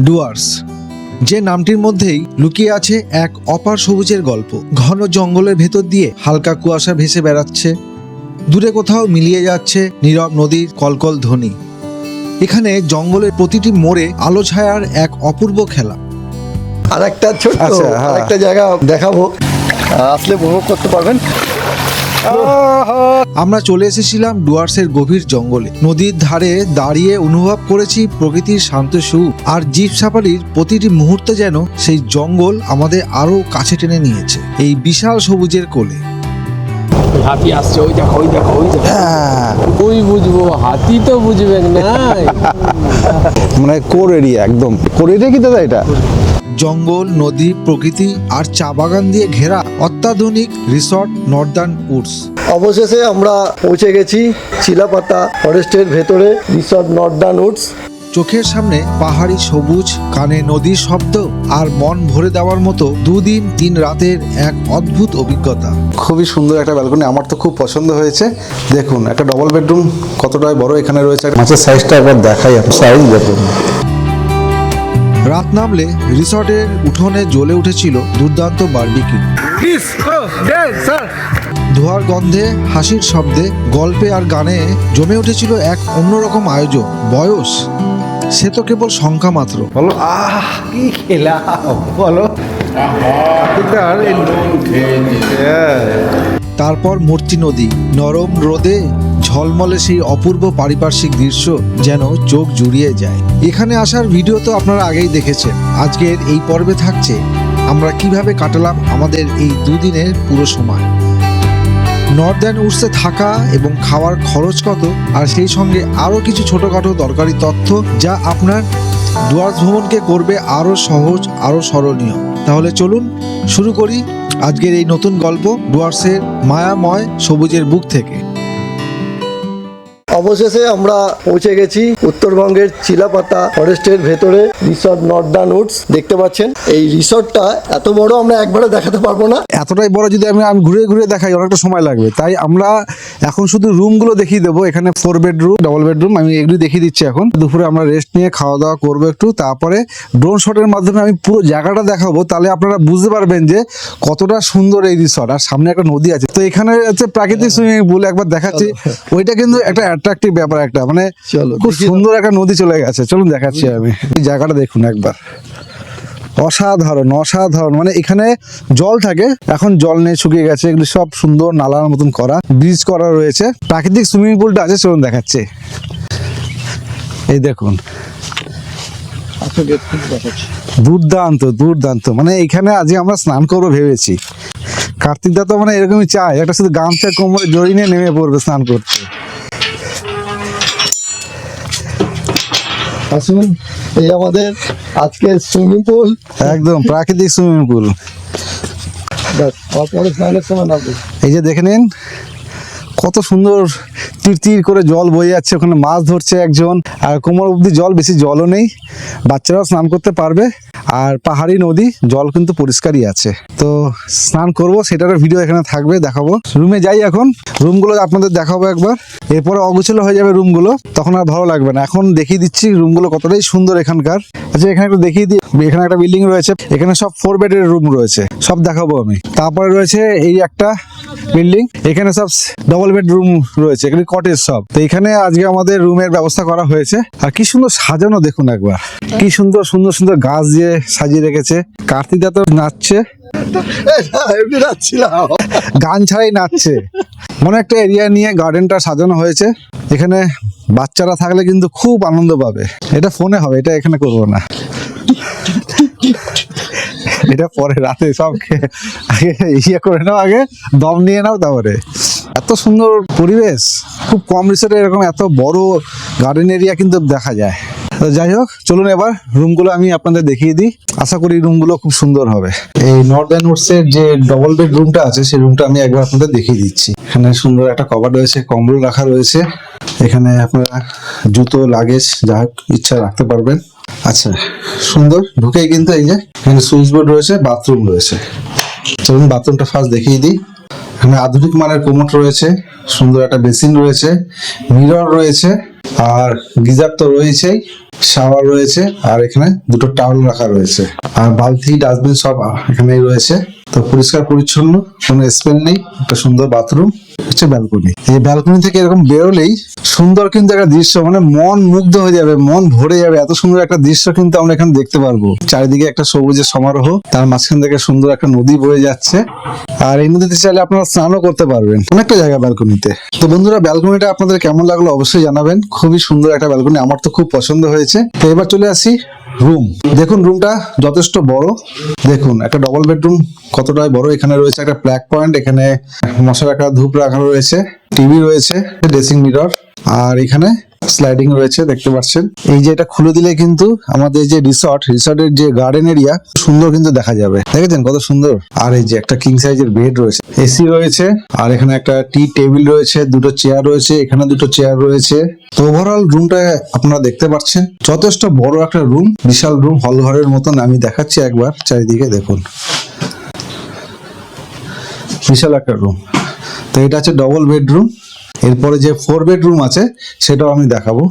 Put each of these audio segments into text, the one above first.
ডুয়ার্স যে নামটির মধ্যেই লুকিয়ে আছে এক অপার সবুজের গল্প। ঘন জঙ্গলের ভেতর দিয়ে হালকা কুয়াশা ভেসে বেড়াচ্ছে। দূরে কোথাও মিলিয়ে যাচ্ছে নীরব নদীর কলকল ধ্বনি। এখানে জঙ্গলের প্রতিটি মোড়ে আলো ছায়ার এক অপূর্ব খেলা। আর একটা ছোট্ট আচ্ছা, হ্যাঁ। একটা জায়গা দেখাবো। আসলে উপভোগ করতে পারবেন। আমরা চলে এসেছিলাম ডুয়ার্সের গভীর জঙ্গলে। নদীর ধারে দাঁড়িয়ে অনুভব করেছি প্রকৃতির শান্ত সুখ আর জিপ সাফারির প্রতিটি মুহূর্তে যেন সেই জঙ্গল আমাদের আরও কাছে টেনে নিয়েছে এই বিশাল সবুজের কোলে। হাতি আসছে ওই দেখো ওই দেখো ওই দেখো। হ্যাঁ। ওই বুঝব? হাতি তো বুঝবে না মানে কোর এরিয়া একদম। কোর এরিয়া কি দাদা এটা? জঙ্গল নদী প্রকৃতি আর চা বাগান দিয়ে ঘেরা অত্যাধুনিক রিসর্ট নর্দার্ন উডস। অবশেষে আমরা পৌঁছে গেছি চিলাপাতা ফরেস্টের ভেতরে রিসর্ট নর্দার্ন উডস। চোখের সামনে পাহাড়ি সবুজ কানে নদীর শব্দ আর মন ভরে দেওয়ার মতো দুদিন তিন রাতের এক অদ্ভুত অভিজ্ঞতা। খুবই সুন্দর একটা ব্যালকনি আমার তো খুব পছন্দ হয়েছে। দেখুন একটা ডবল বেডরুম কতটা বড় এখানে রয়েছে। মাছের সাইজটা একবার দেখাই সাইজ দেখুন। রাত নামলে রিসর্টের উঠোনে জ্বলে উঠেছিল দুর্দান্ত বারবিকিউ। ধোয়ার গন্ধে হাসির শব্দে গল্পে আর গানে জমে উঠেছিল এক অন্যরকম আয়োজন বয়স? সে তো কেবল সংখ্যা মাত্র। বলো আহ কি খেলা বলো। তারপর মূর্তি নদী নরম রোদে ঝলমলে সেই অপূর্ব পারিপার্শ্বিক দৃশ্য যেন চোখ জুড়িয়ে যায়। এখানে আসার ভিডিও তো আপনারা আগেই দেখেছেন। আজকের এই পর্বে থাকছে, আমরা কীভাবে কাটালাম আমাদের এই দুদিনের পুরো সময়। নর্দার্ন উডসে থাকা এবং খাওয়ার খরচ কত, আর সেই সঙ্গে আরও কিছু ছোটোখাটো দরকারি তথ্য যা আপনার ডুয়ার্স ভ্রমণকে করবে আরও সহজ, আরও স্মরণীয়। তাহলে চলুন শুরু করি আজকের এই নতুন গল্প ডুয়ার্সের মায়াময় সবুজের বুক থেকে। অবশেষে আমরা পৌঁছে গেছি উত্তরবঙ্গের চিলাপাতা ফরেস্টের ভেতরে রিসর্ট নর্দার্ন উডস দেখতে পাচ্ছেন। এই রিসর্টটা এত বড় আমরা একবারে দেখাতে পারব না। এতটাই বড় যদি আমি আমি ঘুরে ঘুরে দেখাই অনেকটা সময় লাগবে। তাই আমরা এখন শুধু রুমগুলো দেখিয়ে দেবো। এখানে ফোর বেডরুম ডবল বেডরুম আমি এগুলি দেখিয়ে দিচ্ছি এখন। দুপুরে আমরা রেস্ট নিয়ে খাওয়া দাওয়া করব একটু। তারপরে ড্রোন শটের মাধ্যমে আমি পুরো জায়গাটা দেখাবো। তাহলে আপনারা বুঝতে পারবেন যে কতটা সুন্দর এই রিসর্ট আর সামনে একটা নদী আছে। তো এখানে হচ্ছে প্রাকৃতিক সুইমিং পুল একবার দেখাচ্ছি। ওইটা কিন্তু একটা অ্যাট্রাকটিভ ব্যাপার একটা। মানে খুব সুন্দর একটা নদী চলে গেছে। চলুন দেখাচ্ছি আমি। এই জায়গাটা দেখুন একবার। অসাধারণ অসাধারণ। মানে এখানে জল থাকে এখন জল নেই শুকিয়ে গেছে। এগুলো সব সুন্দর নালার মতন করা ব্রিজ করা রয়েছে। প্রাকৃতিক সুইমিং পুলটা আছে চলুন দেখাচ্ছে। এই দেখুন। দুর্দান্ত দুর্দান্ত। মানে এখানে আজকে আমরা স্নান করব ভেবেছি। কার্তিক দা তো মানে এরকমই চায়। একটা শুধু গামছা কোমরে জড়িয়ে নিয়ে নেমে পড়বে স্নান করতে। আসুন এই আমাদের আজকের সুইমিং পুল একদম প্রাকৃতিক সুইমিং পুল এই যে দেখে নিন কত সুন্দর তীর করে জল বয়ে যাচ্ছে, ওখানে মাছ ধরছে একজন। আর কোমর অবধি জল, বেশি জলও নেই। বাচ্চারাও স্নান করতে পারবে। আর পাহাড়ি নদী, জল কিন্তু পরিষ্কারই আছে। তো স্নান করব, সেটারও ভিডিও এখানে থাকবে, দেখাবো। রুমে যাই এখন। রুমগুলো আপনাদের দেখাবো একবার। এরপরে অগোছলো হয়ে যাবে রুমগুলো। তখন আর ভালো লাগবে না। এখন দেখিয়ে দিচ্ছি রুমগুলো কতটাই সুন্দর এখানকার। আচ্ছা এখানে একটু দেখিয়ে দিই। এখানে একটা বিল্ডিং রয়েছে। এখানে সব ফোর বেডের রুম রয়েছে। সব দেখাবো আমি। তারপরে রয়েছে এই একটা বিল্ডিং। এখানে সব ডবল রুম রয়েছে এখানে কটেজ সব। তো এখানে আজকে আমাদের রুমের ব্যবস্থা করা হয়েছে। আর কি সুন্দর সাজানো দেখুন একবার। কি সুন্দর সুন্দর সুন্দর গাছ দিয়ে সাজিয়ে রেখেছে। কার্তিকদা তো নাচছে। গান ছাড়াই নাচছে। মনে একটা এরিয়া নিয়ে গার্ডেনটা সাজানো হয়েছে। এখানে বাচ্চারা থাকলে কিন্তু খুব আনন্দ পাবে। এটা ফোনে হবে এটা এখানে করব না। এটা পরে রাতে সব আগে ইয়ে করে নাও আগে দম নিয়ে নাও তারপরে। এত সুন্দর পরিবেশ, খুব কম রিসোর্টে এরকম এত বড় গার্ডেন এরিয়া কিন্তু দেখা যায়। যাই হোক, চলুন এবার রুমগুলো আমি আপনাদের দেখিয়ে দিই। আশা করি রুমগুলো খুব সুন্দর হবে। এই নর্দার্ন উডসের যে ডবল বেড রুমটা আছে, সেই রুমটা আমি একবার আপনাদের দেখিয়ে দিচ্ছি। এখানে সুন্দর একটা কভার রয়েছে, কম্বল রাখা রয়েছে। এখানে আপনারা জুতো লাগেজ যা ইচ্ছা রাখতে পারবেন। আচ্ছা সুন্দর, ঢুকেই কিন্তু এই যে। এখানে সুইচ বোর্ড রয়েছে বাথরুম রয়েছে। চলুন বাথরুমটা ফার্স্ট দেখিয়ে দিই। এখানে আধুনিক মানের কোমোট রয়েছে, সুন্দর একটা বেসিন রয়েছে, মিরর রয়েছে, আর গিজার তো রয়েছেই, শাওয়ার রয়েছে, আর এখানে দুটো টাওয়াল রাখা রয়েছে। আর বালতি, ডাস্টবিন সব এখানেই রয়েছে। তো পরিষ্কার, পরিচ্ছন্ন, কোনো স্পেল নেই, একটা সুন্দর বাথরুম হচ্ছে ব্যালকনি এই ব্যালকনি থেকে এরকম বেরোলেই সুন্দর কিন্তু একটা দৃশ্য মানে মন মুগ্ধ হয়ে যাবে, মন ভরে যাবে। এত সুন্দর একটা দৃশ্য কিন্তু আমরা এখানে দেখতে পারব। চারিদিকে একটা সবুজের সমারোহ, তার মাঝখান থেকে সুন্দর একটা নদী বয়ে যাচ্ছে। আর এই নদীতে চাইলে আপনারা স্নানও করতে পারবেন, অনেকটা জায়গা ব্যালকনিতে তো বন্ধুরা ব্যালকনিটা আপনাদের কেমন লাগল অবশ্যই জানাবেন। খুবই সুন্দর একটা ব্যালকনি আমার তো খুব পছন্দ হয়েছে। তো এবার চলে আসি রুম। দেখুন রুমটা যথেষ্ট বড়। দেখুন, একটা ডবল বেডরুম কতটাই বড়। এখানে রয়েছে একটা প্ল্যাক পয়েন্ট এখানে মশা রাখা ধূপ রাখা রয়েছে। টিভি রয়েছে ড্রেসিং মিরর আর এখানে স্লাইডিং রয়েছে, দেখতে পাচ্ছেন। এই যে এটা খুলে দিলে কিন্তু আমাদের যে রিসর্ট রিসর্টের যে গার্ডেন এরিয়া সুন্দর কিন্তু দেখা যাবে। দেখেছেন কত সুন্দর? আর এই যে একটা কিং সাইজের বেড রয়েছে। এসি রয়েছে, আর এখানে একটা টি টেবিল রয়েছে, দুটো চেয়ার রয়েছে, এখানে দুটো চেয়ার রয়েছে। তো ওভারঅল রুমটা আপনারা দেখতে পাচ্ছেন। যথেষ্ট বড় একটা রুম বিশাল রুম হল ঘরের মতন আমি দেখাচ্ছি একবার, চারিদিকে দেখুন। বিশাল একটা রুম তো এটা আছে ডবল বেডরুম এরপরে যে ফোর বেডরুম আছে, সেটাও আমি দেখাবো।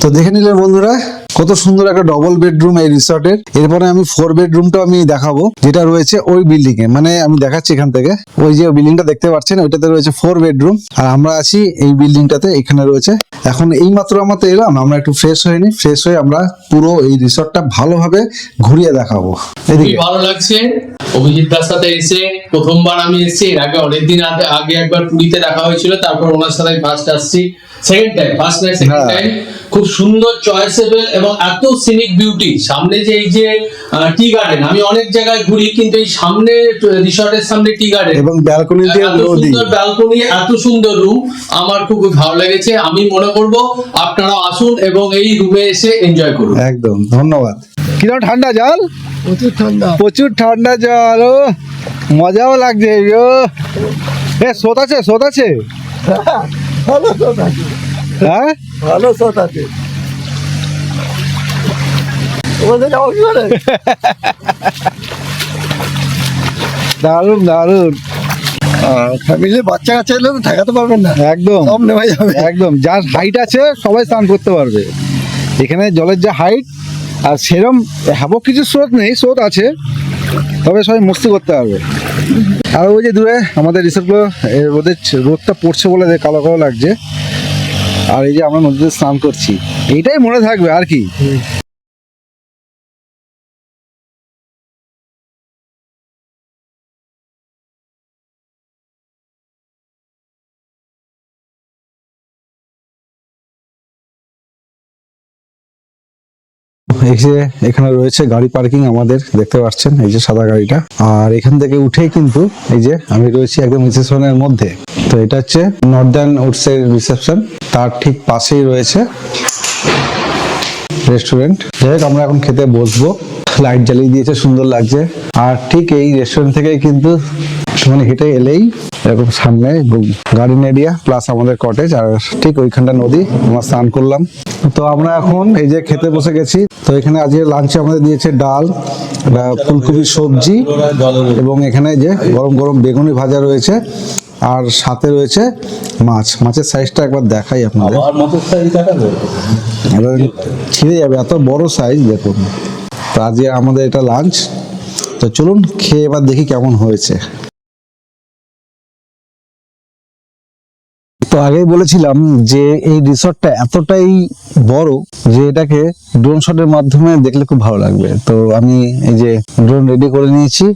তো দেখে নিলেন বন্ধুরা কত সুন্দর একটা ডবল বেডরুম এই রিসর্টের এরপরে আমি ফোর বেডরুমটা আমি দেখাবো যেটা রয়েছে ওই বিল্ডিং এ। মানে আমি দেখাচ্ছি এখান থেকে। ওই যে বিল্ডিংটা দেখতে পাচ্ছেন ওইটাতে রয়েছে ফোর বেডরুম আর আমরা আছি এই বিল্ডিংটাতে এখানে রয়েছে। এখন এই মাত্র আমরা তো এলাম আমরা একটু ফ্রেশ হয়নি ফ্রেশ হয়ে আমরা পুরো এই রিসর্টটা ভালোভাবে ঘুরিয়ে দেখাবো। এদিকে। ভালো লাগছে। অভিজিৎ দার সাথে এসে প্রথমবার আমি এসেছি। এর আগে অনেকদিন আগে আগে একবার পুরীতে দেখা হয়েছিল তারপর ওনার সাথে ফার্স্ট আসছি। সেকেন্ড টাইম ফার্স্ট নাই সেকেন্ড। টাইম খুব সুন্দর চয়েসেবল এবং এত সিনিক বিউটি সামনে যে এই যে টি গার্ডেন আমি অনেক জায়গায় ঘুরি কিন্তু এই সামনে রিসর্টের সামনে টি গার্ডেন এবং ব্যালকনি দিয়ে নদী। সুন্দর ব্যালকনি এত সুন্দর রুম আমার খুব ভালো লেগেছে। আমি মনে করব আপনারা আসুন এবং এই রুমে এসে এনজয় করুন। একদম ধন্যবাদ। কীরকম ঠান্ডা জল? প্রচুর ঠান্ডা। প্রচুর ঠান্ডা জল ও। মজাও লাগছে ও। এ স্রোত আছে স্রোত আছে? ভালো শট আছে। হ্যাঁ? ভালো শট আছে। করে দারুণ দারুণ ফ্যামিলি বাচ্চা কাচ্চা এলে তো ঠেকাতে পারবেন না একদম। সব নেওয়া যাবে একদম। যার হাইট আছে সবাই স্নান করতে পারবে। এখানে জলের যে হাইট আর সেরম হ্যাবক কিছু স্রোত নেই স্রোত আছে। তবে সবাই মস্তি করতে পারবে। আর ওই যে দূরে আমাদের রিসোর্টগুলো ওদের ছ- রোদটা পড়ছে বলে কালো কালো লাগছে। আর এই যে আমরা নদীতে স্নান করছি। এইটাই মনে থাকবে আর কি। এই যে এখানে রয়েছে গাড়ি পার্কিং আমাদের, দেখতে পাচ্ছেন, এই যে সাদা গাড়িটা। আর এখান থেকে উঠেই কিন্তু এই যে আমি রয়েছি একদম রিসেপশনের মধ্যে। তো এটা হচ্ছে নর্দার্ন উডসের রিসেপশন, তার ঠিক পাশেই রয়েছে রেস্টুরেন্ট। যাই হোক, আমরা এখন খেতে বসবো। লাইট জ্বালিয়ে দিয়েছে, সুন্দর লাগছে। আর ঠিক এই রেস্টুরেন্ট থেকে কিন্তু মানে হেঁটে এলেই এরকম সামনে গার্ডেন এরিয়া প্লাস আমাদের কটেজ আর ঠিক ওইখানটা নদী, আমরা স্নান করলাম। তো আমরা এখন এই যে খেতে বসে গেছি। তো এখানে আজকে লাঞ্চে আমাদের দিয়েছে ডাল ফুলকপির সবজি এবং এখানে যে গরম গরম বেগুনি ভাজা রয়েছে আর সাথে রয়েছে মাছ। মাছের সাইজটা একবার দেখাই আপনাদের। ছিঁড়ে যাবে এত বড় সাইজ দেখুন। তো আজকে আমাদের এটা লাঞ্চ তো চলুন খেয়ে এবার দেখি কেমন হয়েছে। আগেই বলেছিলাম যে এই রিসর্টটা এতটাই বড় যে এটাকে ড্রোন শটের মাধ্যমে দেখলে খুব ভালো লাগবে। তো আমি এই যে ড্রোন রেডি করে নিয়েছি।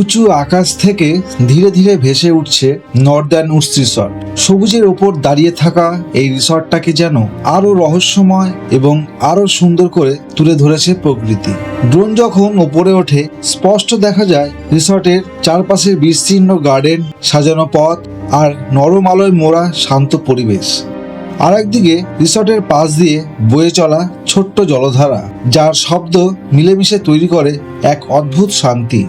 উঁচু আকাশ থেকে ধীরে ধীরে ভেসে উঠছে নর্দার্ন উডস রিসর্ট সবুজের ওপর দাঁড়িয়ে থাকা এই রিসর্টটাকে যেন আরও রহস্যময় এবং আরও সুন্দর করে তুলে ধরেছে প্রকৃতি। ড্রোন যখন ওপরে ওঠে, স্পষ্ট দেখা যায় রিসর্টের চারপাশের বিস্তীর্ণ গার্ডেন সাজানো পথ আর নরম আলোয় মোড়া শান্ত পরিবেশ। আর একদিকে রিসর্টের পাশ দিয়ে বয়ে চলা ছোট্ট জলধারা, যার শব্দ মিলেমিশে তৈরি করে এক অদ্ভুত শান্তি।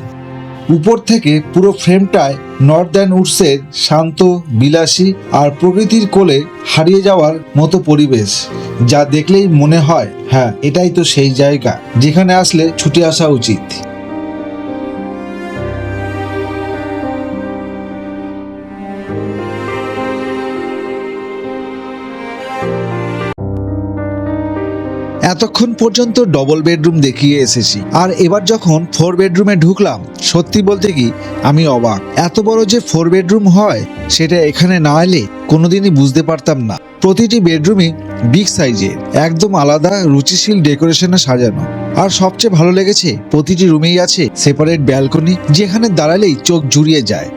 উপর থেকে পুরো ফ্রেমটায় নর্দার্ন উডসের শান্ত, বিলাসী আর প্রকৃতির কোলে হারিয়ে যাওয়ার মতো পরিবেশ, যা দেখলেই মনে হয় হ্যাঁ এটাই তো সেই জায়গা, যেখানে আসলে ছুটে আসা উচিত। এতক্ষণ পর্যন্ত ডবল বেডরুম দেখিয়ে এসেছি। আর এবার যখন ফোর বেডরুমে ঢুকলাম, সত্যি বলতে কি, আমি অবাক। এত বড় যে ফোর বেডরুম হয়, সেটা এখানে না এলে কোনোদিনই বুঝতে পারতাম না। প্রতিটি বেডরুমই বিগ সাইজের একদম আলাদা, রুচিশীল ডেকোরেশনে সাজানো। আর সবচেয়ে ভালো লেগেছে, প্রতিটি রুমেই আছে সেপারেট ব্যালকনি যেখানে দাঁড়ালেই চোখ জুড়িয়ে যায়।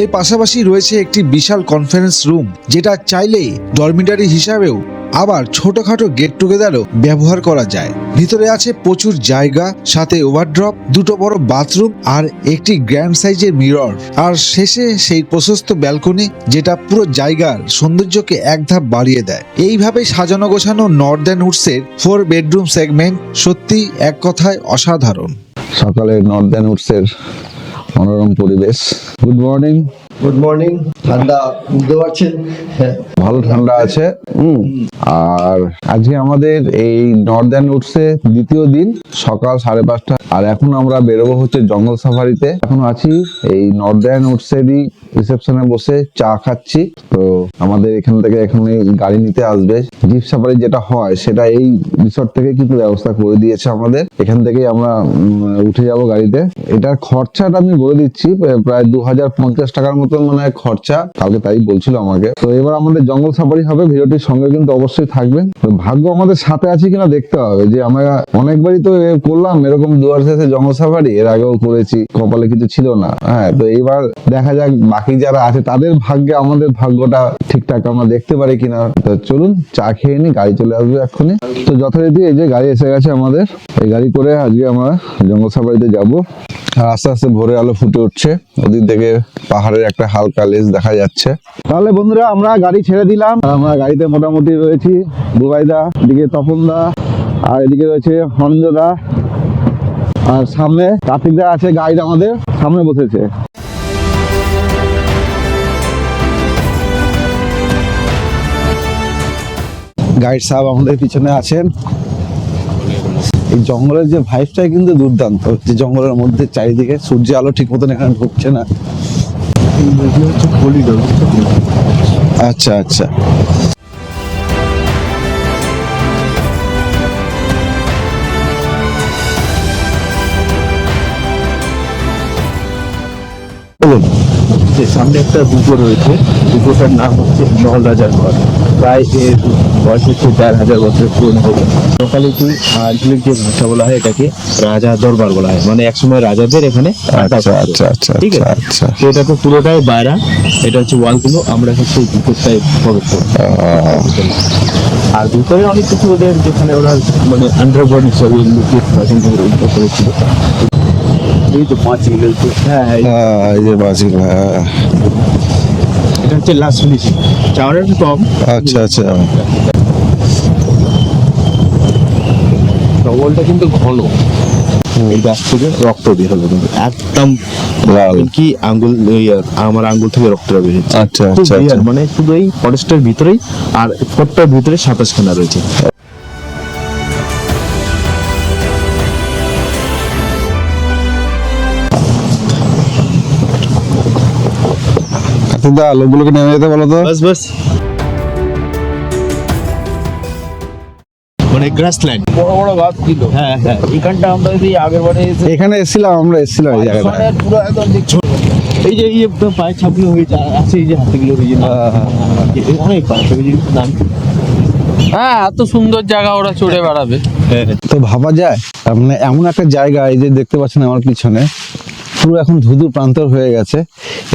এর পাশাপাশি রয়েছে একটি বিশাল কনফারেন্স রুম যেটা চাইলেই ডরমিটারি হিসাবেও আবার ছোটখাটো গেট টুগেদারও ব্যবহার করা যায়। ভিতরে আছে প্রচুর জায়গা সাথে ওভারড্রপ দুটো বড় বাথরুম আর একটি গ্র্যান্ড সাইজের মিরর আর শেষে সেই প্রশস্ত ব্যালকনি যেটা পুরো জায়গার সৌন্দর্যকে এক ধাপ বাড়িয়ে দেয়। এইভাবে সাজানো গোছানো নর্দার্ন উডসের ফোর বেডরুম সেগমেন্ট সত্যি এক কথায় অসাধারণ। সকালে নর্দার্ন উডসের মনোরম পরিবেশ। গুড মর্নিং গুড মর্নিং ঠান্ডা বুঝতে পারছেন? হ্যাঁ। ভালো ঠান্ডা আছে। হুম। আর আজকে আমাদের এই নর্দার্ন উডসে দ্বিতীয় দিন সকাল সাড়ে পাঁচটা। আর এখন আমরা বেরোবো হচ্ছে জঙ্গল সাফারিতে। এখন আছি এই নর্দার্ন উডসেরই রিসেপশনে বসে চা খাচ্ছি। তো আমাদের এখান থেকে এখানে গাড়ি নিতে আসবে। জিপ সাফারি যেটা হয় সেটা এই রিসর্ট থেকে কিন্তু ব্যবস্থা করে দিয়েছে আমাদের। এখান থেকেই আমরা উঠে যাব গাড়িতে। এটার খরচাটা আমি বলে দিচ্ছি প্রায় দু হাজার পঞ্চাশ টাকার মতো মানে খরচা। কালকে তাই বলছিল আমাকে। তো এবার আমাদের জঙ্গল সাফারি হবে, ভিডিওটির সঙ্গে কিন্তু অবশ্যই থাকবেন। ভাগ্য আমাদের সাথে আছে কিনা দেখতে হবে, যে আমরা অনেকবারই তো করলাম, এরকম দুয়ার শেষে জঙ্গল সাফারি, এর আগেও করেছি, কপালে কিছু ছিল না। হ্যাঁ তো এইবার দেখা যাক, বাকি যারা আছে তাদের ভাগ্যে, আমাদের ভাগ্যটা ঠিকঠাক আমরা দেখতে পারি কিনা। তো চলুন, চা খেয়ে নি, গাড়ি চলে আসবে এক্ষুনি। তো যথারীতি এই যে গাড়ি এসে গেছে আমাদের, এই গাড়ি করে আজকে আমরা জঙ্গল সাফারিতে যাব। আর আস্তে আস্তে ভোরের আলো ফুটে উঠছে, ওদিক থেকে পাহাড়ের একটা হালকা লেজ দেখা যাচ্ছে। তাহলে বন্ধুরা, আমরা গাড়ি ছেড়ে দিলাম। আর আমরা গাড়িতে মোটামুটি রয়েছি। বুবাইদা, এদিকে তপনদা, আর এদিকে রয়েছে হনন্দদা আর সামনে কার্তিকদা আছে গাইড আমাদের। সামনে বসেছে। গাইড সাহেব আমাদের পিছনে আছেন। এই জঙ্গলের যে ভাইবটাই কিন্তু দুর্দান্ত। যে জঙ্গলের মধ্যে চারিদিকে সূর্য আলো ঠিক মতন এখানে ঢুকছে না। আচ্ছা আচ্ছা। বলুন। যে সামনে একটা দুটো রয়েছে। দুটোটার নাম হচ্ছে নল রাজার ঘর। প্রায় এর বয়স হচ্ছে দেড় হাজার বছরের পুরনো হবে লোকালিটি আঞ্চলিক যে ভাষা বলা হয় এটাকে রাজা দরবার বলা হয়। মানে একসময় রাজাদের এখানে আচ্ছা আচ্ছা আচ্ছা ঠিক আছে? আচ্ছা। তো এটা তো পুরোটাই বাইরা। এটা হচ্ছে ওয়ালগুলো আমরা হচ্ছে ভিতরটাই প্রবেশ করব। আর ভিতরে অনেক কিছু ওদের যেখানে ওরা মানে আন্ডারগ্রাউন্ড হিসাবে লুকিয়ে করেছিল। এই তো পাঁচ হ্যাঁ হ্যাঁ এই যে হ্যাঁ এটা হচ্ছে লাস্ট ফিনিশিং চাওয়ার একটু কম। আচ্ছা আচ্ছা। ডবলটা কিন্তু ঘন। এই গাছ থেকে রক্ত বের হলো কিন্তু একদম কি আঙ্গুল আমার আঙ্গুল থেকে রক্তটা বেরিয়েছে আচ্ছা, আচ্ছা, আচ্ছা। মানে শুধু এই ফরেস্টের ভিতরেই আর ফোর্টটার ভিতরে সাতাশ খানা রয়েছে কার্তিকদা লোকগুলোকে নেমে যেতে বলো তো। বাস বাস। মানে গ্রাসল্যান্ড বড় বড় গাছ ছিল। হ্যাঁ হ্যাঁ। এখানটা আমরা যদি আগের বারে এখানে এসেছিলাম আমরা এসেছিলাম এই জায়গাটা পুরো একদম দেখছ এই যে এই যে পায়ের ছাপগুলো হয়েছে আছে এই যে হাতিগুলো অনেক পায়ে নাম। হ্যাঁ এত সুন্দর জায়গা ওরা চড়ে বেড়াবে। তো ভাবা যায় তার মানে এমন একটা জায়গা এই যে দেখতে পাচ্ছেন আমার পিছনে পুরো এখন ধুধু প্রান্তর হয়ে গেছে।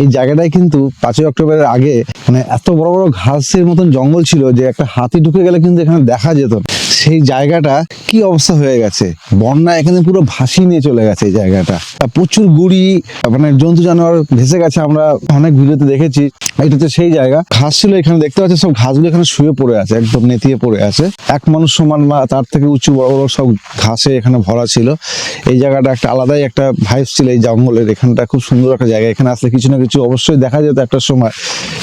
এই জায়গাটায় কিন্তু পাঁচই অক্টোবরের আগে মানে এত বড় বড় ঘাসের মতন জঙ্গল ছিল যে একটা হাতি ঢুকে গেলে কিন্তু এখানে দেখা যেত সেই জায়গাটা কি অবস্থা হয়ে গেছে? বন্যা এখানে পুরো ভাসিয়ে নিয়ে চলে গেছে এই জায়গাটা। প্রচুর গুড়ি মানে জন্তু জানোয়ার ভেসে গেছে আমরা অনেক ভিডিওতে দেখেছি। এটা হচ্ছে সেই জায়গা। ঘাস ছিল এখানে, দেখতে পাচ্ছি সব ঘাসগুলো এখানে শুয়ে পড়ে আছে, একদম নেতিয়ে পড়ে আছে। এক মানুষ সমান বা তার থেকে উঁচু বড় বড় সব ঘাসে এখানে ভরা ছিল। এই জায়গাটা একটা আলাদাই একটা ভাইব ছিল এই জঙ্গলের। এখানটা খুব সুন্দর একটা জায়গা। এখানে আসলে কিছু না কিছু অবশ্যই দেখা যেত একটা সময়।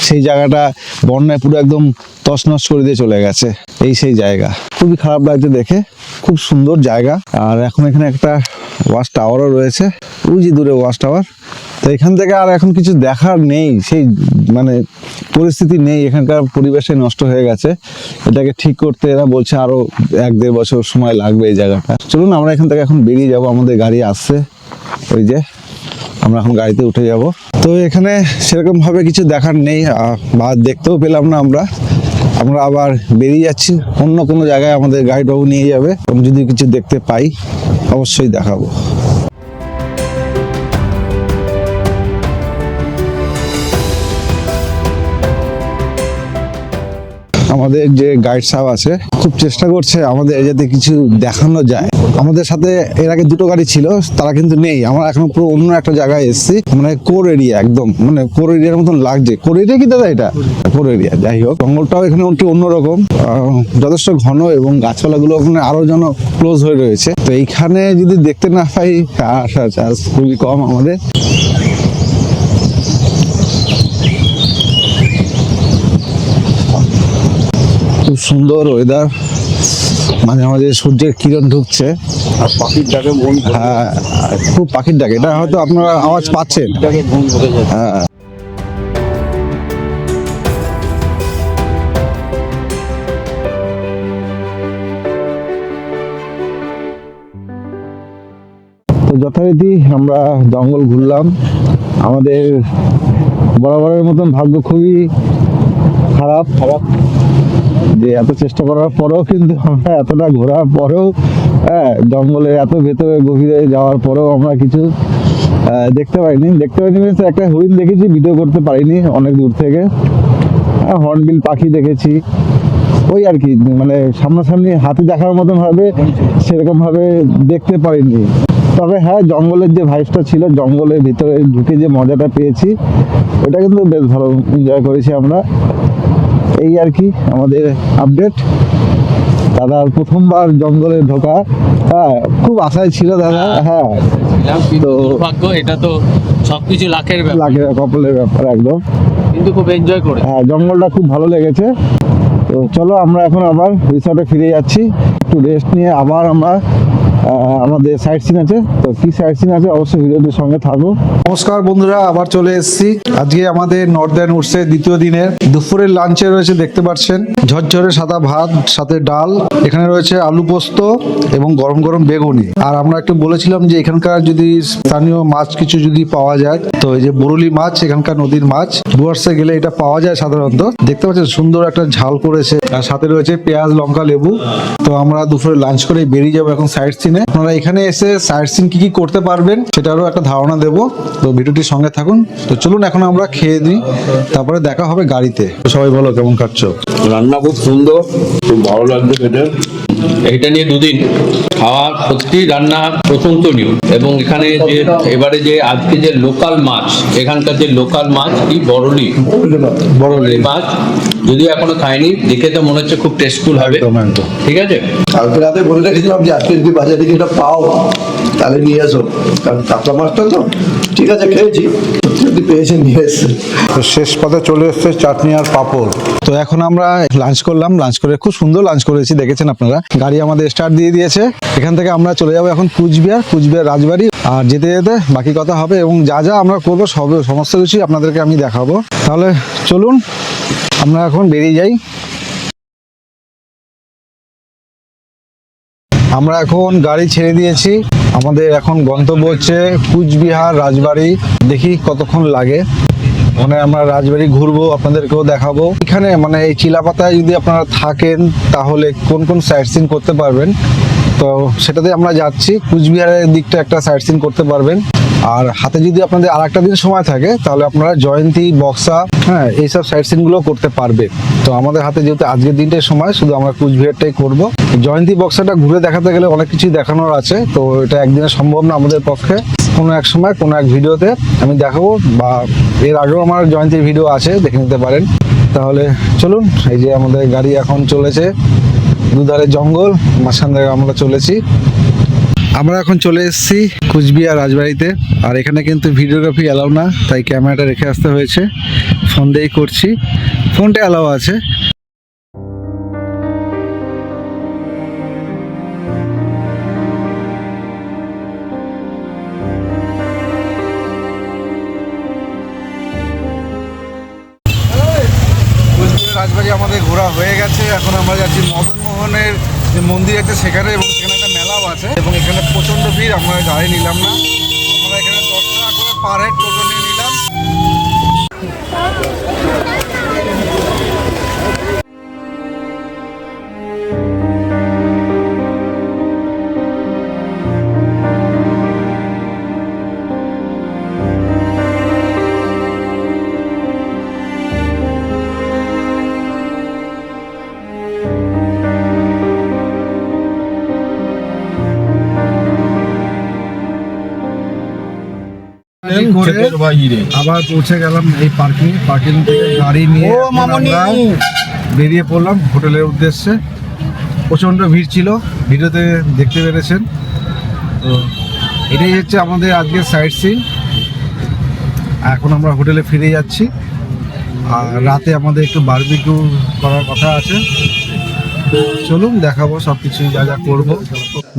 সেই জায়গাটা বন্যায় পুরো একদম তছনছ করে দিয়ে চলে গেছে। এই সেই জায়গা। খুবই খারাপ লাগছে দেখে। খুব সুন্দর জায়গা। আর এখন এখানে একটা ওয়াচ টাওয়ারও রয়েছে। ওই দূরে ওয়াশ টাওয়ার। তো এখান থেকে আর এখন কিছু দেখার নেই। সেই মানে পরিস্থিতি নেই। এখানকার পরিবেশে নষ্ট হয়ে গেছে। এটাকে ঠিক করতে এরা বলছে আরও এক দেড় বছর সময় লাগবে এই জায়গাটা। চলুন, আমরা এখান থেকে এখন বেরিয়ে যাব। আমাদের গাড়ি আসছে। ওই যে আমরা এখন গাড়িতে উঠে যাব। তো এখানে সেরকম ভাবে কিছু দেখার নেই বা দেখতেও পেলাম না আমরা। আমরা আবার বেরিয়ে যাচ্ছি, অন্য কোনো জায়গায় আমাদের গাইডবাবু নিয়ে যাবে। এবং যদি কিছু দেখতে পাই, অবশ্যই দেখাবো। আমাদের যে গাইড সাহেব আছে, খুব চেষ্টা করছে আমাদের যাতে কিছু দেখানো যায়। আমাদের সাথে এর আগে দুটো গাড়ি ছিল, তারা কিন্তু নেই। আমরা এখন পুরো অন্য একটা জায়গায় এসেছি মানে কোর এরিয়া একদম মানে কোর এরিয়ার মতন লাগছে। কোর এরিয়া কি দাদা এটা? কোর এরিয়া যাই হোক, জঙ্গলটাও এখানে একটু অন্যরকম। যথেষ্ট ঘন এবং গাছপালাগুলো ওখানে আরও যেন ক্লোজ হয়ে রয়েছে। তো এইখানে যদি দেখতে না পাই চান্স খুবই কম আমাদের। খুব সুন্দর ওয়েদার মাঝে মাঝে সূর্যের কিরণ ঢুকছে। আর পাখির ডাকে হ্যাঁ খুব পাখির ডাকে। এটা হয়তো আপনারা আওয়াজ পাচ্ছেন। হ্যাঁ। তো যথারীতি আমরা জঙ্গল ঘুরলাম। আমাদের বরাবরের মতন ভাগ্য খুবই খারাপ। খারাপ। যে এত চেষ্টা করার পরেও কিন্তু আমরা এতটা ঘোরার পরেও হ্যাঁ জঙ্গলে এত ভেতরে গভীরে যাওয়ার পরেও আমরা কিছু দেখতে পাইনি। দেখতে পাইনি means একটা হরিণ দেখেছি ভিডিও করতে পারিনি অনেক দূর থেকে। হ্যাঁ, হর্নবিল পাখি দেখেছি। ওই আর কি মানে সামনাসামনি হাতি দেখার মতন ভাবে সেরকম ভাবে দেখতে পারিনি। তবে হ্যাঁ জঙ্গলের যে ভাইসটা ছিল জঙ্গলের ভিতরে ঢুকে যে মজাটা পেয়েছি ওটা কিন্তু বেশ ভালো এনজয় করেছি আমরা। এই আর কি আমাদের আপডেট দাদার প্রথমবার জঙ্গলে ঢোকা। হ্যাঁ খুব আশায় ছিল দাদা হ্যাঁ তো- দুর্ভাগ্য এটা তো সবকিছু লাখের ব্যাপার। লাগে কপালের ব্যাপার একদম। কিন্তু খুব এনজয় করে হ্যাঁ জঙ্গলটা খুব ভালো লেগেছে। তো চলো আমরা এখন আবার রিসর্টে ফিরে যাচ্ছি। একটু রেস্ট নিয়ে আবার আমরা আমাদের সাইট সিন আছে। তো কি সাইট সিন আছে অবশ্যই ভিডিওটির সঙ্গে থাকো। নমস্কার বন্ধুরা, আবার চলে এসেছি। আজকে আমাদের নর্দার্ন উডসের দ্বিতীয় দিনের দুপুরের লাঞ্চে রয়েছে, দেখতে পাচ্ছেন। ঝরঝরে সাদা ভাত, সাথে ডাল, এখানে রয়েছে আলু পোস্ত এবং গরম গরম বেগুনি। আর আমরা একটু বলেছিলাম যে এখানকার যদি স্থানীয় মাছ কিছু যদি পাওয়া যায় তো এই যে বরুলি মাছ এখানকার নদীর মাছ ডুয়ার্সে গেলে এটা পাওয়া যায় সাধারণত। দেখতে পাচ্ছেন সুন্দর একটা ঝাল করেছে। আর সাথে রয়েছে পেঁয়াজ লঙ্কা লেবু। তো আমরা দুপুরে লাঞ্চ করে বেরিয়ে যাব এখন সাইড সিনে আপনারা এখানে এসে সাইড সিন কি কি করতে পারবেন সেটারও একটা ধারণা দেবো। তো ভিডিওটির সঙ্গে থাকুন। তো চলুন এখন আমরা খেয়ে দিই তারপরে দেখা হবে গাড়িতে। তো সবাই বলো কেমন খাচ্ছ? রান্না খুব সুন্দর খুব ভালো লাগছে খেতে। এইটা নিয়ে দুদিন। খাওয়া সত্যি রান্না প্রশংসনীয়। এবং এখানে যে এবারে যে আজকে যে লোকাল মাছ এখানকার যে লোকাল মাছ কি বড়লি বড়লি মাছ যদিও এখনও খাইনি দেখে তো মনে হচ্ছে খুব টেস্টফুল হবে। ঠিক আছে? কালকে রাতে বলে রেখেছিলাম যে আজকে যদি বাজারে গিয়ে এটা পাও তাহলে নিয়ে আসো কারণ কাতলা মাছটা তো ঠিক আছে খেয়েছি। যদি পেয়েছে নিয়ে তো শেষ পথে চলে এসছে চাটনি আর পাঁপড়। তো এখন আমরা লাঞ্চ করলাম লাঞ্চ করে খুব সুন্দর লাঞ্চ করেছি দেখেছেন আপনারা? গাড়ি আমাদের স্টার্ট দিয়ে দিয়েছে। এখান থেকে আমরা চলে যাব এখন কুচবিহার কুচবিহার রাজবাড়ি। আর যেতে যেতে বাকি কথা হবে এবং যা যা আমরা করব সব সমস্ত কিছুই আপনাদেরকে আমি দেখাবো। তাহলে চলুন আমরা এখন বেরিয়ে যাই। আমরা এখন গাড়ি ছেড়ে দিয়েছি। আমাদের এখন গন্তব্য হচ্ছে কুচবিহার রাজবাড়ি। দেখি কতক্ষণ লাগে। ওখানে আমরা রাজবাড়ি ঘুরবো, আপনাদেরকেও দেখাবো। এখানে মানে এই চিলাপাতায় যদি আপনারা থাকেন, তাহলে কোন কোন সাইট সিন করতে পারবেন? তো সেটাতে আমরা যাচ্ছি। কুচবিহারের দিকটা একটা সাইট সিন করতে পারবেন। আর হাতে যদি আপনাদের আর একটা দিন সময় থাকে, তাহলে আপনারা জয়ন্তী, বক্সা হ্যাঁ এইসব সাইট সিনগুলো করতে পারবে। তো আমাদের হাতে যেহেতু আজকের দিনটাই সময়, শুধু আমরা কুচবিহারটাই করব। জয়ন্তী, বক্সাটা ঘুরে দেখাতে গেলে অনেক কিছুই দেখানোর আছে, তো এটা একদিনে সম্ভব না আমাদের পক্ষে। কোনো এক সময়, কোনো এক ভিডিওতে আমি দেখাবো, বা এর আগেও আমার জয়ন্তীর ভিডিও আছে, দেখে নিতে পারেন। তাহলে চলুন, এই যে আমাদের গাড়ি এখন চলেছে। দুধারে জঙ্গল মাঝখান আমরা চলেছি। আমরা এখন চলে এসেছি কুচবিহার রাজবাড়িতে। আর এখানে কিন্তু ভিডিওগ্রাফি অ্যালাউ না, তাই ক্যামেরাটা রেখে আসতে হয়েছে। ফোন দিয়েই করছি। ফোনটা অ্যালাউ আছে। রাজবাড়ি আমাদের ঘোরা হয়ে গেছে। এখন আমরা যাচ্ছি মদনমোহনের যে মন্দির আছে সেখানে এবং সেখানে একটা মেলাও আছে এবং এখানে প্রচণ্ড ভিড়, আমরা গাড়ি নিলাম না। আমরা এখানে দশ টাকা করে পার হেড টোটো নিয়ে নিলাম। করে আবার পৌঁছে গেলাম এই পার্কিং পার্কিং থেকে গাড়ি নিয়ে আমরা বেরিয়ে পড়লাম হোটেলের উদ্দেশ্যে। প্রচণ্ড ভিড় ছিল ভিডিওতে দেখতে পেরেছেন। তো এটাই হচ্ছে আমাদের আজকের সাইট সিন এখন আমরা হোটেলে ফিরে যাচ্ছি। আর রাতে আমাদের একটু বারবিকিউ করার কথা আছে। চলুন দেখাবো সব কিছুই যা যা করব।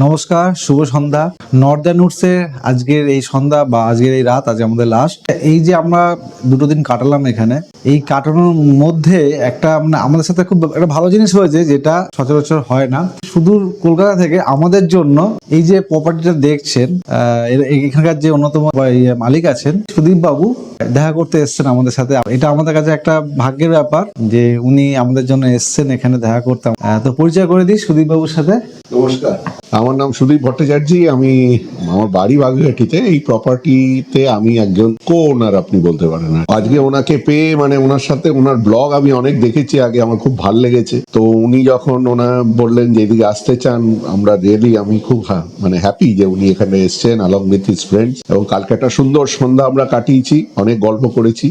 নমস্কার, শুভ সন্ধ্যা। নর্দার্ন উডসের আজকের এই সন্ধ্যা বা আজকের এই রাত, আজ আমাদের লাস্ট এই যে আমরা দুটো দিন কাটালাম এখানে এই কাটানোর মধ্যে একটা মানে আমাদের সাথে খুব একটা ভালো জিনিস হয়েছে যেটা সচরাচর হয় না। সুদূর কলকাতা থেকে আমাদের জন্য এই যে প্রপার্টিটা দেখছেন এখানকার যে অন্যতম ইয়ে মালিক আছেন সুদীপ বাবু দেখা করতে এসছেন আমাদের সাথে। এটা আমাদের কাছে একটা ভাগ্যের ব্যাপার যে উনি আমাদের জন্য এসছেন এখানে দেখা করতে। আহ, তো পরিচয় করে দিই সুদীপ বাবুর সাথে। নমস্কার। আমার নাম সুদীপ ভট্টাচার্য। আমি আমার বাড়ি বাগুইহাটিতে এই প্রপার্টিতে আমি একজন কো ওনার আপনি বলতে পারেন। আজকে ওনাকে পেয়ে মানে ওনার সাথে ওনার ব্লগ আমি অনেক দেখেছি আগে আমার খুব ভালো লেগেছে। তো উনি যখন ওনা বললেন যে এদিকে আসতে চান আমরা রিয়েলি আমি খুব মানে হ্যাপি যে উনি এখানে এসছেন আলং উইথ হিজ ফ্রেন্ডস এবং কালকে একটা সুন্দর সন্ধ্যা আমরা কাটিয়েছি অনেক গল্প করেছি।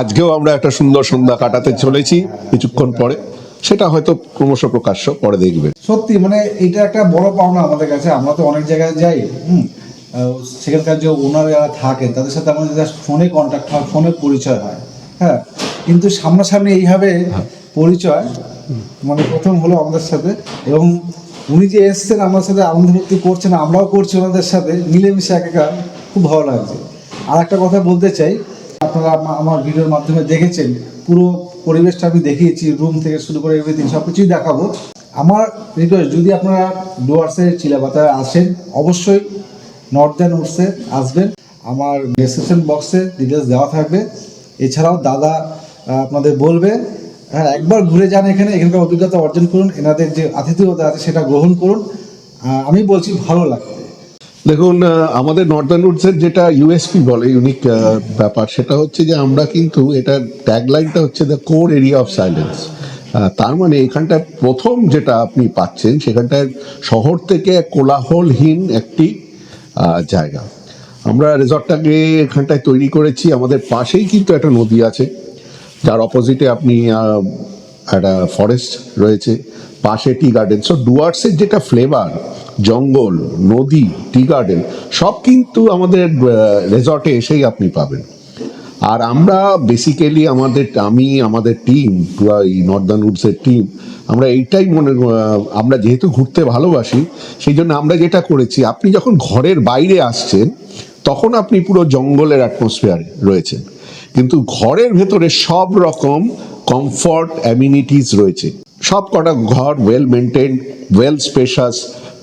আজকেও আমরা একটা সুন্দর সন্ধ্যা কাটাতে চলেছি কিছুক্ষণ পরে। সেটা হয়তো ক্রমশ প্রকাশ্য পরে দেখবে সত্যি মানে এটা একটা বড় পাওনা আমাদের কাছে। আমরা তো অনেক জায়গায় যাই হুম সেখানকার যে ওনার যারা থাকেন তাদের সাথে আমাদের জাস্ট ফোনে কন্ট্যাক্ট হয় ফোনে পরিচয় হয়। হ্যাঁ কিন্তু সামনাসামনি এইভাবে পরিচয় মানে প্রথম হলো আমাদের সাথে এবং উনি যে এসছেন আমার সাথে আনন্দ ভর্তি করছেন আমরাও করছি ওনাদের সাথে মিলেমিশে একাকার খুব ভালো লাগছে। আর একটা কথা বলতে চাই আপনারা আমার ভিডিওর মাধ্যমে দেখেছেন পুরো পরিবেশটা আমি দেখিয়েছি রুম থেকে শুরু করে এভরিথিং সব কিছুই দেখাবো। আমার রিকোয়েস্ট যদি আপনারা ডুয়ার্সের চিলাপাতায় আসেন অবশ্যই নর্থ নর্দার্ন উডসে আসবেন। আমার ডিসক্রিপশন বক্সে ডিটেলস দেওয়া থাকবে। এছাড়াও দাদা আপনাদের বলবে হ্যাঁ একবার ঘুরে যান এখানে, এখানকার অভিজ্ঞতা অর্জন করুন, এনাদের যে আতিথেয়তা আছে সেটা গ্রহণ করুন। আমি বলছি ভালো লাগবে। দেখুন আমাদের নর্দার্ন রুটসের যেটা ইউএসপি বলে ইউনিক ব্যাপার, সেটা হচ্ছে যে আমরা কিন্তু এটা ট্যাগলাইনটা হচ্ছে the core area of silence তার মানে এখানটায় প্রথম যেটা আপনি পাচ্ছেন, সেখানটায় শহর থেকে কোলাহলহীন একটি জায়গা। আমরা রিসর্টটাকে এখানটায় তৈরি করেছি, আমাদের পাশেই কিন্তু একটা নদী আছে, যার অপোজিটে আপনি একটা ফরেস্ট রয়েছে, পাশে টি গার্ডেন সো ডুয়ার্সের যেটা ফ্লেভার জঙ্গল, নদী টি গার্ডেন সব কিন্তু আমাদের রেজর্টে এসেই আপনি পাবেন। আর আমরা বেসিক্যালি আমাদের, আমি, আমাদের টিম এই নর্দার্ন উডসের টিম আমরা এইটাই মনে আমরা যেহেতু ঘুরতে ভালোবাসি, সেই জন্য আমরা যেটা করেছি, আপনি যখন ঘরের বাইরে আসছেন তখন আপনি পুরো জঙ্গলের অ্যাটমসফিয়ারে রয়েছেন। কিন্তু ঘরের ভেতরে সব রকম কমফর্ট অ্যামিনিটিস রয়েছে। সব কটা ঘর ওয়েল মেনটেন ওয়েল স্পেশাস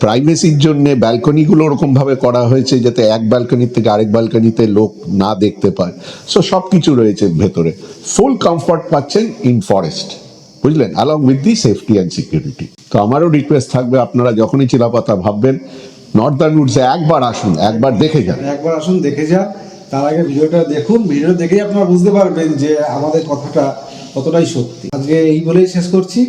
প্রাইভেসির জন্য ব্যালকনিগুলো ওরকমভাবে করা হয়েছে যাতে এক ব্যালকনি থেকে আরেক ব্যালকনিতে লোক না দেখতে পায়। সো সব কিছু রয়েছে ভেতরে। ফুল কমফর্ট পাচ্ছেন ইন ফরেস্ট বুঝলেন? Along with the safety and security তো আমারও রিকোয়েস্ট থাকবে, আপনারা যখনই চিলাপাতা ভাববেন নর্দার্ন উডসে একবার আসুন একবার দেখে যান। একবার আসুন দেখে যান। তার আগে ভিডিওটা দেখুন। ভিডিও দেখেই আপনারা বুঝতে পারবেন যে আমাদের কথাটা কতটাই সত্যি। আজকে এই বলেই শেষ করছি।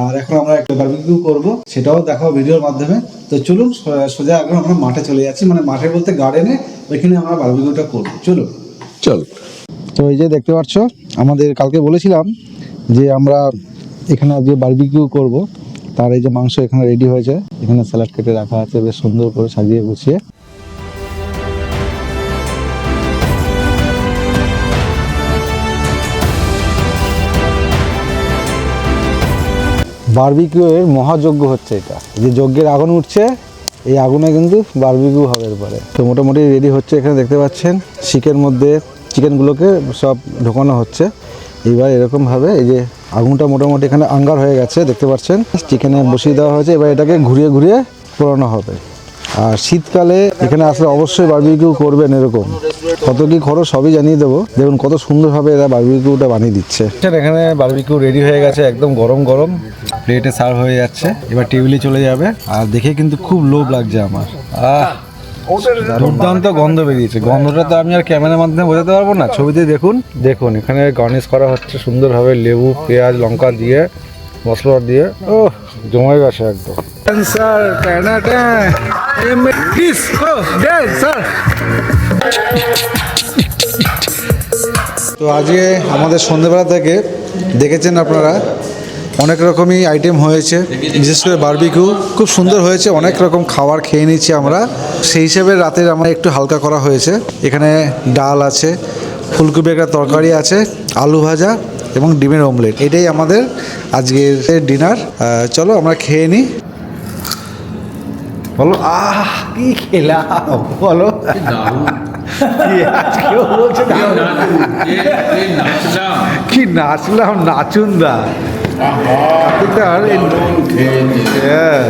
আর এখন আমরা একটা বারবিকিউ করব। সেটাও দেখাবো ভিডিওর মাধ্যমে। তো চলুন সোজা এখন আমরা মাঠে চলে যাচ্ছি। মানে মাঠে বলতে গার্ডেনে ওইখানে আমরা বারবিকিউটা করব। চলুন। চল। তো এই যে দেখতে পাচ্ছ আমাদের কালকে বলেছিলাম যে আমরা এখানে আজকে বারবিকিউ করব। তার এই যে মাংস এখানে রেডি হয়েছে। এখানে স্যালাড কেটে রাখা আছে, বেশ সুন্দর করে সাজিয়ে গুছিয়ে। বারবিকিউ এর মহাযজ্ঞ হচ্ছে এটা। যে যজ্ঞের আগুন উঠছে, এই আগুনে কিন্তু বারবিকিউ হবে এরপরে। তো মোটামুটি রেডি হচ্ছে এখানে, দেখতে পাচ্ছেন? শিকের মধ্যে চিকেনগুলোকে সব ঢোকানো হচ্ছে। এইবার এরকমভাবে এই যে আগুনটা মোটামুটি এখানে আঙ্গার হয়ে গেছে, দেখতে পাচ্ছেন? চিকেনে বসিয়ে দেওয়া হয়েছে, এবার এটাকে ঘুরিয়ে ঘুরিয়ে পোড়ানো হবে। আর শীতকালে এখানে আসলে অবশ্যই বার্বিকিউ করবেন এরকম। কত কি খরচ সবই জানিয়ে দেবো। দেখুন কত সুন্দরভাবে এরা বার্বিকিউটা বানিয়ে দিচ্ছে। এখানে বার্বিকিউ রেডি হয়ে গেছে, একদম গরম গরম। প্লেটে সার্ভ হয়ে যাচ্ছে। এবার টেবিলে চলে যাবে। আর দেখে কিন্তু খুব লোভ লাগছে আমার। আহ দুর্দান্ত গন্ধ বেরিয়েছে। গন্ধটা তো আমি আর ক্যামেরার মাধ্যমে বোঝাতে পারব না। ছবিতে দেখুন দেখুন এখানে গার্নিশ করা হচ্ছে সুন্দরভাবে লেবু পেঁয়াজ লঙ্কা দিয়ে মশলা দিয়ে। ও জমে গেছে একদম। স্যার স্যার তো আজকে আমাদের সন্ধ্যেবেলা থেকে দেখেছেন আপনারা অনেক রকমই আইটেম হয়েছে বিশেষ করে বারবিকিউ খুব সুন্দর হয়েছে অনেক রকম খাবার খেয়ে নিচ্ছি আমরা। সেই হিসেবে রাতের আমরা একটু হালকা করা হয়েছে। এখানে ডাল আছে ফুলকপি একটা তরকারি আছে আলু ভাজা এবং ডিমের অমলেট এটাই আমাদের আজকের ডিনার চলো আমরা খেয়ে নিই বলো আহ কি খেলাম? বলো। কি নাচলাম নাচুন দা কার্তিকদার হ্যাঁ।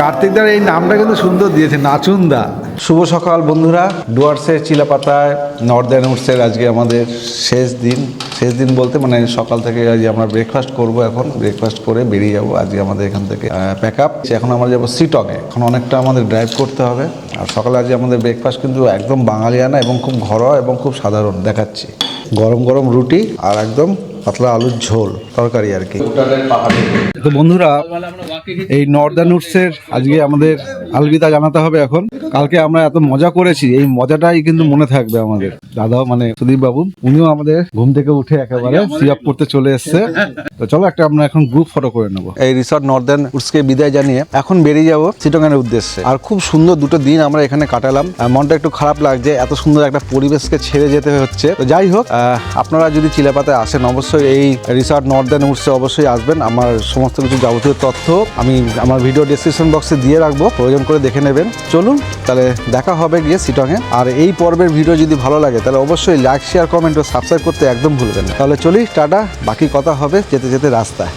কার্তিকদার এই নামটা কিন্তু সুন্দর দিয়েছে নাচুন দা শুভ সকাল বন্ধুরা। ডুয়ার্সের চিলাপাতায় নর্দার্ন উডসের আজকে আমাদের শেষ দিন। শেষ দিন বলতে মানে সকাল থেকে আজ আমরা ব্রেকফাস্ট করব এখন ব্রেকফাস্ট করে বেরিয়ে যাব আজকে আমাদের এখান থেকে প্যাক আপ এখন আমরা যাব সিটকে এখন অনেকটা আমাদের ড্রাইভ করতে হবে। আর সকালে আজকে আমাদের ব্রেকফাস্ট কিন্তু একদম বাঙালিয়ানা এবং খুব ঘরোয়া এবং খুব সাধারণ দেখাচ্ছি। গরম গরম রুটি আর একদম পাতলা আলুর ঝোল, তরকারি আর কি। তো বন্ধুরা, এই নর্দার্ন উডসের আজকে আমাদের আলবিদা জানাতে হবে এখন। কালকে আমরা এত মজা করেছি, এই মজাটাই কিন্তু মনে থাকবে আমাদের। দাদা মানে সুদীপ বাবু উনিও আমাদের ঘুম থেকে উঠে একেবারে সি আপ করতে চলে এসছে। তো চলো একটা আমরা এখন গ্রুপ ফটো করে নেব। এই রিসর্ট নর্দার্ন উডসকে বিদায় জানিয়ে এখন বেরিয়ে যাব চিটগানের উদ্দেশ্যে। আর খুব সুন্দর দুটো দিন আমরা এখানে কাটালাম। মনটা একটু খারাপ লাগছে এত সুন্দর একটা পরিবেশকে ছেড়ে যেতে হচ্ছে। তো যাই হোক আহ, আপনারা যদি চিলাপাতায় আসেন অবশ্যই এই রিসর্ট নর্দার্ন উডসে অবশ্যই আসবেন। আমার সমস্ত কিছু যাবতীয় তথ্য আমি আমার ভিডিও ডিসক্রিপশন বক্সে দিয়ে রাখব। প্রয়োজন করে দেখে নেবেন। চলুন তাহলে দেখা হবে গিয়ে সিটংয়ে আর এই পর্বের ভিডিও যদি ভালো লাগে তাহলে অবশ্যই লাইক শেয়ার কমেন্ট ও সাবস্ক্রাইব করতে একদম ভুলবেন না। তাহলে চলি, টাটা, বাকি কথা হবে যেতে যেতে রাস্তায়।